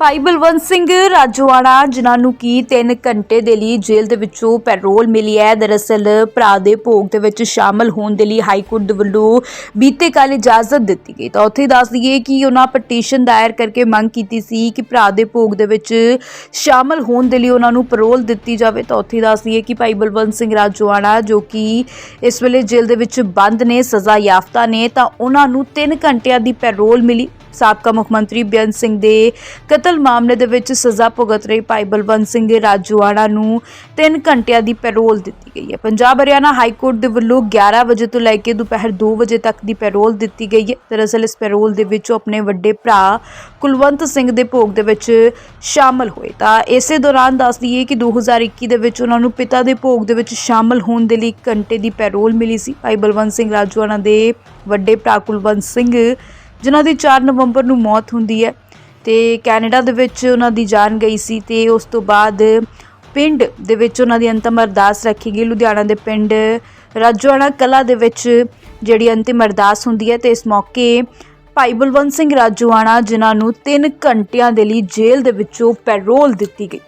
ਭਾਈ ਬਲਵੰਤ ਸਿੰਘ ਰਾਜਵਾੜਾ ਜਿਨ੍ਹਾਂ ਨੂੰ ਕੀ 3 ਘੰਟੇ ਦੇ ਲਈ ਜੇਲ੍ਹ ਦੇ ਵਿੱਚੋਂ ਪੈਰੋਲ ਮਿਲੀ ਹੈ, ਦਰਅਸਲ ਭਰਾ ਦੇ ਭੋਗ ਦੇ ਵਿੱਚ ਸ਼ਾਮਲ ਹੋਣ ਦੇ ਲਈ ਹਾਈ ਕੋਰਟ ਦੇ ਵੱਲੋਂ ਬੀਤੇ ਕੱਲ ਇਜਾਜ਼ਤ ਦਿੱਤੀ ਗਈ। ਤਾਂ ਉੱਥੇ ਦੱਸ ਦਈਏ ਕਿ ਉਹਨਾਂ ਪਟੀਸ਼ਨ ਦਾਇਰ ਕਰਕੇ ਮੰਗ ਕੀਤੀ ਸੀ ਕਿ ਭਰਾ ਦੇ ਭੋਗ ਦੇ ਵਿੱਚ ਸ਼ਾਮਲ ਹੋਣ ਦੇ ਲਈ ਉਹਨਾਂ ਨੂੰ ਪੈਰੋਲ ਦਿੱਤੀ ਜਾਵੇ। ਤਾਂ ਉੱਥੇ ਦੱਸ ਦਈਏ ਕਿ ਭਾਈ ਬਲਵੰਤ ਸਿੰਘ ਰਾਜਵਾੜਾ ਜੋ ਕਿ ਇਸ ਵੇਲੇ ਜੇਲ੍ਹ ਦੇ ਵਿੱਚ ਬੰਦ ਨੇ, ਸਜ਼ਾ ਯਾਫਤਾ ਨੇ, ਤਾਂ ਉਹਨਾਂ ਨੂੰ 3 ਘੰਟਿਆਂ ਦੀ ਪੈਰੋਲ ਮਿਲੀ। ਸਾਬਕਾ ਮੁੱਖ ਮੰਤਰੀ ਬੇਅੰਤ ਸਿੰਘ ਦੇ ਕਤਲ ਮਾਮਲੇ ਦੇ ਵਿੱਚ ਸਜ਼ਾ ਭੁਗਤ ਰਹੇ ਭਾਈ ਬਲਵੰਤ ਸਿੰਘ ਰਾਜੂਆਣਾ ਨੂੰ 3 ਘੰਟਿਆਂ ਦੀ ਪੈਰੋਲ ਦਿੱਤੀ ਗਈ ਹੈ। ਪੰਜਾਬ ਹਰਿਆਣਾ ਹਾਈ ਕੋਰਟ ਦੇ ਵੱਲੋਂ 11 ਵਜੇ ਤੋਂ ਲੈ ਕੇ ਦੁਪਹਿਰ 2 ਵਜੇ ਤੱਕ ਦੀ ਪੈਰੋਲ ਦਿੱਤੀ ਗਈ ਹੈ। ਦਰਅਸਲ ਇਸ ਪੈਰੋਲ ਦੇ ਵਿੱਚ ਉਹ ਆਪਣੇ ਵੱਡੇ ਭਰਾ ਕੁਲਵੰਤ ਸਿੰਘ ਦੇ ਭੋਗ ਦੇ ਵਿੱਚ ਸ਼ਾਮਲ ਹੋਏ। ਤਾਂ ਇਸੇ ਦੌਰਾਨ ਦੱਸ ਦਈਏ ਕਿ 2021 ਦੇ ਵਿੱਚ ਉਹਨਾਂ ਨੂੰ ਪਿਤਾ ਦੇ ਭੋਗ ਦੇ ਵਿੱਚ ਸ਼ਾਮਲ ਹੋਣ ਦੇ ਲਈ ਇੱਕ ਘੰਟੇ ਦੀ ਪੈਰੋਲ ਮਿਲੀ ਸੀ। ਭਾਈ ਬਲਵੰਤ ਸਿੰਘ ਰਾਜੂਆਣਾ ਦੇ ਵੱਡੇ ਭਰਾ ਕੁਲਵੰਤ ਸਿੰਘ ਜਿਨ੍ਹਾਂ ਦੀ 4 ਨਵੰਬਰ ਨੂੰ ਮੌਤ ਹੁੰਦੀ ਹੈ ਤੇ ਕੈਨੇਡਾ ਦੇ ਵਿੱਚ ਉਹਨਾਂ ਦੀ ਜਾਨ ਗਈ ਸੀ ਤੇ ਉਸ ਤੋਂ ਬਾਅਦ ਪਿੰਡ ਦੇ ਵਿੱਚ ਉਹਨਾਂ ਦੀ ਅੰਤਮ ਅਰਦਾਸ ਰੱਖੀ ਗਈ। ਲੁਧਿਆਣਾ ਦੇ ਪਿੰਡ ਰਾਜੋਆਣਾ ਕਲਾ ਦੇ ਵਿੱਚ ਜਿਹੜੀ ਅੰਤਿਮ ਅਰਦਾਸ ਹੁੰਦੀ ਹੈ ਤੇ ਇਸ ਮੌਕੇ ਭਾਈ ਬਲਵੰਤ ਸਿੰਘ ਰਾਜੋਆਣਾ, ਜਿਨ੍ਹਾਂ ਨੂੰ 3 ਘੰਟਿਆਂ ਦੇ ਲਈ ਜੇਲ੍ਹ ਦੇ ਵਿੱਚੋਂ ਪੈਰੋਲ ਦਿੱਤੀ ਗਈ।